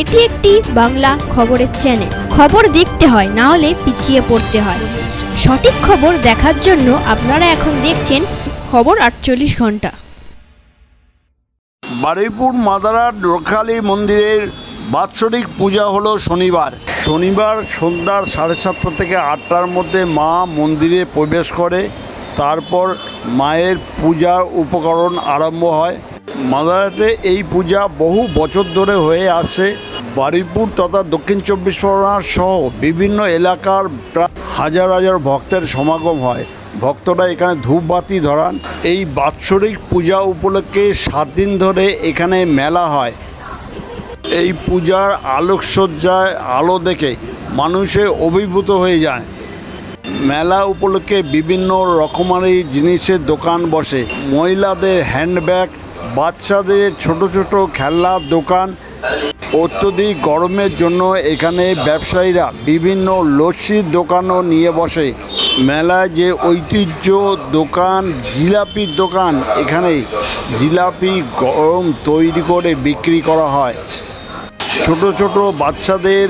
এটি একটি বাংলা খবরের চ্যানেল খবর দেখতে হয়, না হলে পিছিয়ে পড়তে হয়। সঠিক খবর দেখার জন্য আপনারা এখন দেখছেন খবর আটচল্লিশ ঘণ্টা। বারুইপুর মাদারার রক্ষালী মন্দিরের বাৎসরিক পূজা হলো শনিবার। শনিবার সন্ধ্যার সাড়ে সাতটা থেকে আটটার মধ্যে মা মন্দিরে প্রবেশ করে। তারপর মায়ের পূজার উপকরণ আরম্ভ হয়। মাদারাটে এই পূজা বহু বছর ধরে হয়ে আসছে বারুইপুর তথা দক্ষিণ চব্বিশ পরগনা সহ বিভিন্ন এলাকার প্রায় হাজার হাজার ভক্তের সমাগম হয়। ভক্তরা এখানে ধূপবাতি ধরান। এই বাৎসরিক পূজা উপলক্ষে সাত দিন ধরে এখানে মেলা হয়। এই পূজার আলোকসজ্জায় আলো দেখে মানুষে অভিভূত হয়ে যায়। মেলা উপলক্ষে বিভিন্ন রকমারি জিনিসের দোকান বসে। মহিলাদের হ্যান্ডব্যাগ বাচ্চাদের ছোট ছোট খেলনার দোকান অত্যধিক গরমের জন্য এখানে ব্যবসায়ীরা বিভিন্ন লস্যির দোকানও নিয়ে বসে। মেলায় যে ঐতিহ্য দোকান, জিলাপির দোকান এখানে জিলাপি গরম তৈরি করে বিক্রি করা হয়। ছোট ছোট বাচ্চাদের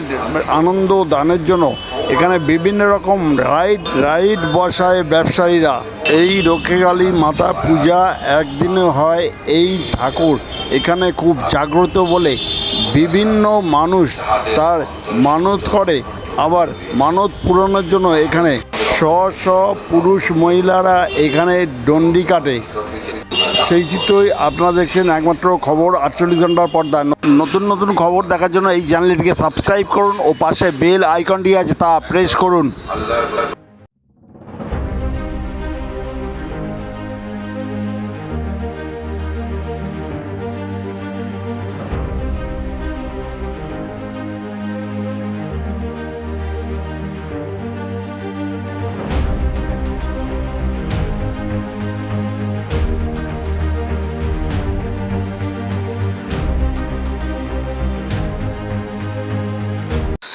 আনন্দ দানের জন্য এখানে বিভিন্ন রকম রাইড রাইড বসায় ব্যবসায়ীরা। এই রক্ষেকালী মাতা পূজা একদিনে হয় এই ঠাকুর। এখানে খুব জাগ্রত বলে বিভিন্ন মানুষ তার মানত করে, আবার মানত পূরণের জন্য এখানে স্ব স্ব পুরুষ মহিলারা এখানে ডন্ডি কাটে। সেই চিত্রই আপনারা দেখছেন একমাত্র খবর, আটচল্লিশ ঘণ্টার পর্দায় নতুন নতুন খবর দেখার জন্য এই চ্যানেলটিকে সাবস্ক্রাইব করুন ও পাশে বেল আইকনটি আছে তা প্রেস করুন।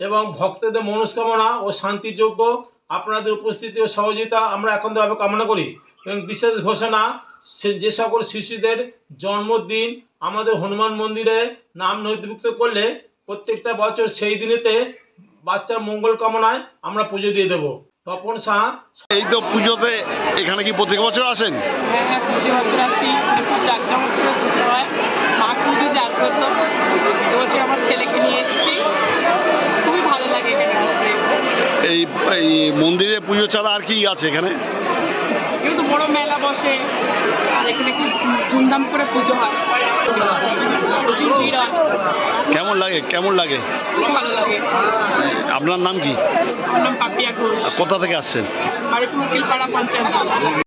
এবং ভক্তদের মনস্কামনা ও শান্তিযোগ্য আপনাদের উপস্থিতি ও সহযোগিতা আমরা একান্তভাবে কামনা করি। এবং বিশেষ ঘোষণা সে যে সকল শিশুদের জন্মদিন আমাদের হনুমান মন্দিরে নাম নথিভুক্ত করলে প্রত্যেকটা বছর সেই দিনেতে বাচ্চার মঙ্গল কামনায় আমরা পুজো দিয়ে দেবো। তপন শাহ এই তো পুজোতে এখানে কি প্রত্যেক বছর আসেন? হ্যাঁ হ্যাঁ প্রতি বছর আসি। খুব পুজো হয়। মা খুবই জাগ্রত। এবছর আমার ছেলেকে এই মন্দিরে পুজো ছাড়া আর কি আছে এখানে? কিন্তু বড় মেলা বসে আর এখানে খুব ধুমধাম করে পুজো হয়? প্রচুর ভিড় হয়। কেমন লাগে? কেমন লাগে? খুব ভালো লাগে। আপনার নাম কি? আমার নাম পাপিয়া ঘোষ। কোথা থেকে আসছেন? উকিলপাড়া পঞ্চায়েত।